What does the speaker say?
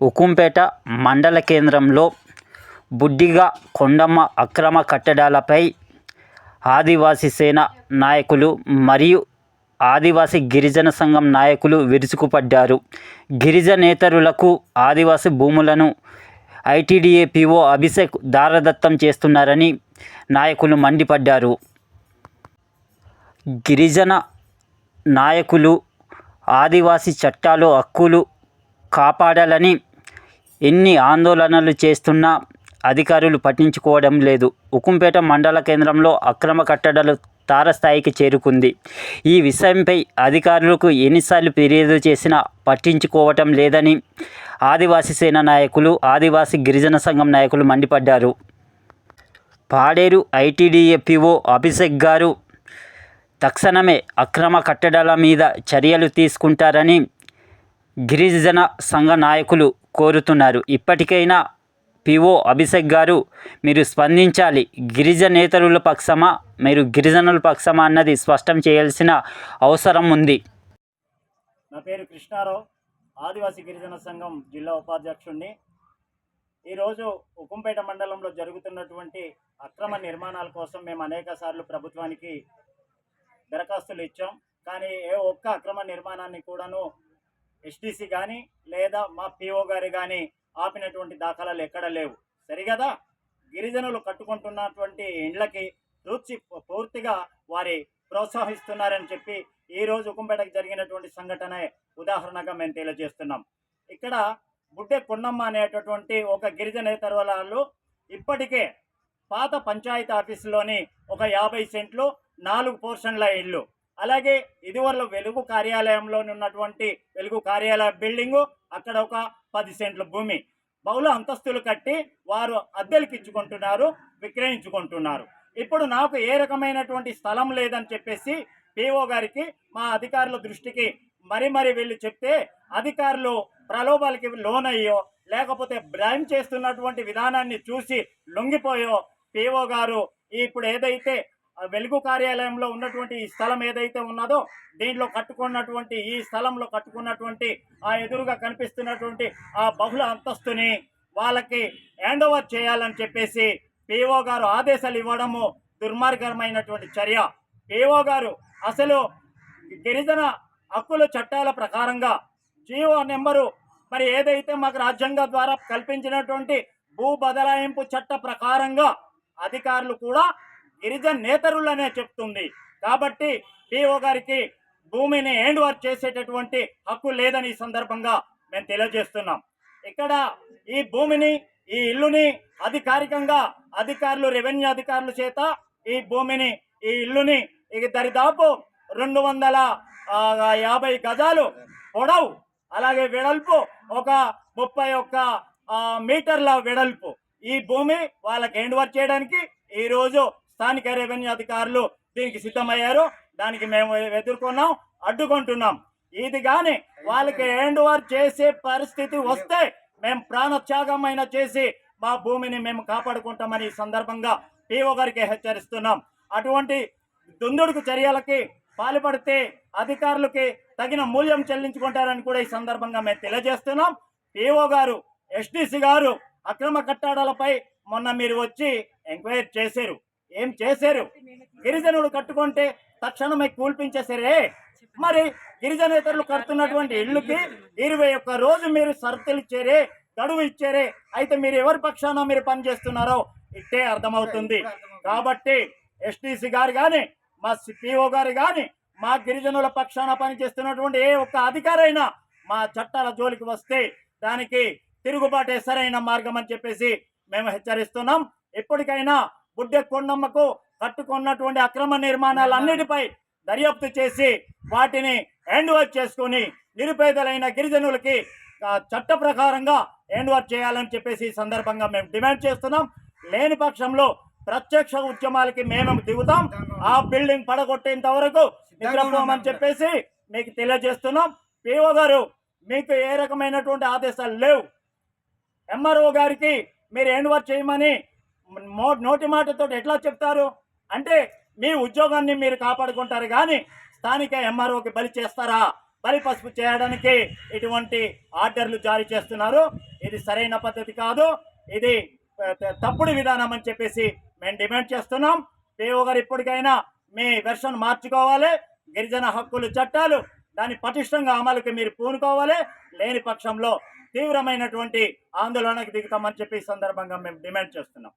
ఉకుంపేట మండల కేంద్రంలో బుడ్డిగ కొండమ్మ అక్రమ కట్టడాలపై ఆదివాసీ సేన నాయకులు మరియు ఆదివాసీ గిరిజన సంఘం నాయకులు విరుచుకుపడ్డారు. గిరిజనేతరులకు ఆదివాసీ భూములను ఐటీడీఏ పీఓ అభిషేక్ దారదత్తం చేస్తున్నారని నాయకులు మండిపడ్డారు. గిరిజన నాయకులు ఆదివాసీ చట్టాలు హక్కులు కాపాడాలని ఎన్ని ఆందోళనలు చేస్తున్నా అధికారులు పట్టించుకోవడం లేదు. ఉక్కుంపేట మండల కేంద్రంలో అక్రమ కట్టడాలు తారస్థాయికి చేరుకుంది. ఈ విషయంపై అధికారులకు ఎన్నిసార్లు ఫిర్యాదు చేసినా పట్టించుకోవటం లేదని ఆదివాసీ సేన నాయకులు ఆదివాసీ గిరిజన సంఘం నాయకులు మండిపడ్డారు. పాడేరు ఐటీడీఎఫ్పిఓ అభిషేక్ గారు తక్షణమే అక్రమ కట్టడాల మీద చర్యలు తీసుకుంటారని గిరిజన సంఘ నాయకులు కోరుతున్నారు. ఇప్పటికైనా పిఓ అభిషేక్ గారు మీరు స్పందించాలి. గిరిజనేతరుల పక్షమా? మీరు గిరిజనుల పక్షమా? అన్నది స్పష్టం చేయాల్సిన అవసరం ఉంది. నా పేరు కృష్ణారావు. ఆదివాసీ గిరిజన సంఘం జిల్లా ఉపాధ్యక్షుడిని ఈరోజు ఉకుంపేట మండలంలో జరుగుతున్నటువంటి అక్రమ నిర్మాణాల కోసం మేము అనేక సార్లు ప్రభుత్వానికి దరఖాస్తులు ఇచ్చాం. కానీ ఏ ఒక్క అక్రమ నిర్మాణాన్ని కూడాను ఎస్టీసీ కానీ లేదా మా పిఓ గారు కానీ ఆపినటువంటి దాఖలాలు ఎక్కడ లేవు. సరిగదా? గిరిజనులు కట్టుకుంటున్నటువంటి ఇండ్లకి తూర్చి పూర్తిగా వారి ప్రోత్సహిస్తున్నారని చెప్పి ఈ రోజు ఉకుంపేటకు జరిగినటువంటి సంఘటన ఉదాహరణగా మేము తెలియజేస్తున్నాం. ఇక్కడ బుడ్డె కొండమ్మ అనేటటువంటి ఒక గిరిజనేతర వాళ్ళు ఇప్పటికే పాత పంచాయతీ ఆఫీసులోని ఒక యాభై సెంట్లు నాలుగు పోర్షన్ల ఇల్లు అలాగే ఇదివరలో వెలుగు కార్యాలయంలో ఉన్నటువంటి వెలుగు కార్యాలయ బిల్డింగు అక్కడ ఒక పది సెంట్ల భూమి. బహుళ అంతస్తులు కట్టి వారు అద్దెలకు ఇచ్చుకుంటున్నారు విక్రయించుకుంటున్నారు. ఇప్పుడు నాకు ఏ రకమైనటువంటి స్థలం లేదని చెప్పేసి పిఓ గారికి మా అధికారుల దృష్టికి మరి మరి వెళ్ళి చెప్తే అధికారులు ప్రలోభాలకి లోనయ్యో లేకపోతే బ్రైమ్ చేస్తున్నటువంటి విధానాన్ని చూసి లొంగిపోయో పిఓ గారు ఇప్పుడు ఏదైతే వెలుగు కార్యాలయంలో ఉన్నటువంటి ఈ స్థలం ఏదైతే ఉన్నదో దీంట్లో కట్టుకున్నటువంటి ఈ స్థలంలో కట్టుకున్నటువంటి ఆ ఎదురుగా కనిపిస్తున్నటువంటి ఆ బహుళ అంతస్తుని వాళ్ళకి హ్యాండ్ ఓవర్ చేయాలని చెప్పేసి పిఓ గారు ఆదేశాలు ఇవ్వడము దుర్మార్గమైనటువంటి చర్య. పిఓ గారు అసలు గిరిజన హక్కుల చట్టాల ప్రకారంగా జియో నెంబరు మరి ఏదైతే మాకు రాజ్యాంగం ద్వారా కల్పించినటువంటి భూ బదలాయింపు చట్ట ప్రకారంగా అధికారులు కూడా గిరిజన నేతరులనే చెప్తుంది. కాబట్టి పిఓ గారికి భూమిని హ్యాండ్ ఓవర్ చేసేటటువంటి హక్కు లేదని ఈ సందర్భంగా మేము తెలియజేస్తున్నాం. ఇక్కడ ఈ భూమిని ఈ ఇల్లుని అధికారికంగా అధికారులు రెవెన్యూ అధికారుల చేత ఈ భూమిని ఈ ఇల్లుని ఇక దరిదాపు రెండు వందల యాభై గజాలు పొడవు అలాగే వెడల్పు ఒక ముప్పై ఒక్క మీటర్ల వెడల్పు. ఈ భూమి వాళ్ళకి హ్యాండ్ ఓవర్ చేయడానికి ఈరోజు స్థానిక రెవెన్యూ అధికారులు దీనికి సిద్ధమయ్యారు. దానికి మేము ఎదుర్కొన్నాం అడ్డుకుంటున్నాం. ఇది కానీ వాళ్ళకి హ్యాండ్ ఓవర్ చేసే పరిస్థితి వస్తే మేము ప్రాణత్యాగమైన చేసి మా భూమిని మేము కాపాడుకుంటామని ఈ సందర్భంగా పిఓ గారికి హెచ్చరిస్తున్నాం. అటువంటి దుందుడుకు చర్యలకి పాల్పడితే అధికారులకి తగిన మూల్యం చెల్లించుకుంటారని కూడా ఈ సందర్భంగా మేము తెలియజేస్తున్నాం. పిఓ గారు ఎస్డిసి గారు అక్రమ కట్టడాలపై మొన్న మీరు వచ్చి ఎంక్వైరీ చేశారు. ఏం చేశారు? గిరిజనుడు కట్టుకుంటే తక్షణమే కూల్పించేసరే మరి గిరిజనేతరులు కడుతున్నటువంటి ఇళ్ళకి ఇరవై ఒక్క రోజు మీరు షరతులు ఇచ్చారే గడువు ఇచ్చారే. అయితే మీరు ఎవరి పక్షాన మీరు పనిచేస్తున్నారో ఇట్టే అర్థమవుతుంది. కాబట్టి ఎస్టీసీ గారు కానీ మా సిపిఓ గారు కానీ మా గిరిజనుల పక్షాన పనిచేస్తున్నటువంటి ఏ ఒక్క అధికారైనా మా చట్టాల జోలికి వస్తే దానికి తిరుగుబాటే సరైన మార్గం అని చెప్పేసి మేము హెచ్చరిస్తున్నాం. ఎప్పటికైనా బుడ్డె కొండమ్మకు కట్టుకున్నటువంటి అక్రమ నిర్మాణాలన్నిటిపై దర్యాప్తు చేసి వాటిని హ్యాండ్ ఓవర్ చేసుకుని నిరుపేదలైన గిరిజనులకి చట్ట ప్రకారంగా హ్యాండ్ ఓవర్ చేయాలని చెప్పేసి ఈ సందర్భంగా మేము డిమాండ్ చేస్తున్నాం. లేని పక్షంలో ప్రత్యక్ష ఉద్యమాలకి మేము దిగుతాం. ఆ బిల్డింగ్ పడగొట్టేంత వరకు నిద్రపోమని చెప్పేసి మీకు తెలియజేస్తున్నాం. పిఓ గారు మీకు ఏ రకమైనటువంటి ఆదేశాలు లేవు? ఎంఆర్ఓ గారికి మీరు హ్యాండ్ ఓవర్ చేయమని నోటి మాటతో ఎట్లా చెప్తారు? అంటే మీ ఉద్యోగాన్ని మీరు కాపాడుకుంటారు కానీ స్థానిక ఎంఆర్ఓకి బలి చేస్తారా? బలి పసుపు చేయడానికి ఇటువంటి ఆర్డర్లు జారీ చేస్తున్నారు. ఇది సరైన పద్ధతి కాదు. ఇది తప్పుడు విధానం అని చెప్పేసి మేము డిమాండ్ చేస్తున్నాం. పిఓ గారు ఇప్పటికైనా మీ వెర్షన్ మార్చుకోవాలి. గిరిజన హక్కులు చట్టాలు దాన్ని పటిష్టంగా అమలుకి మీరు పూనుకోవాలి. లేని పక్షంలో తీవ్రమైనటువంటి ఆందోళనకు దిగుతామని చెప్పి ఈ సందర్భంగా మేము డిమాండ్ చేస్తున్నాం.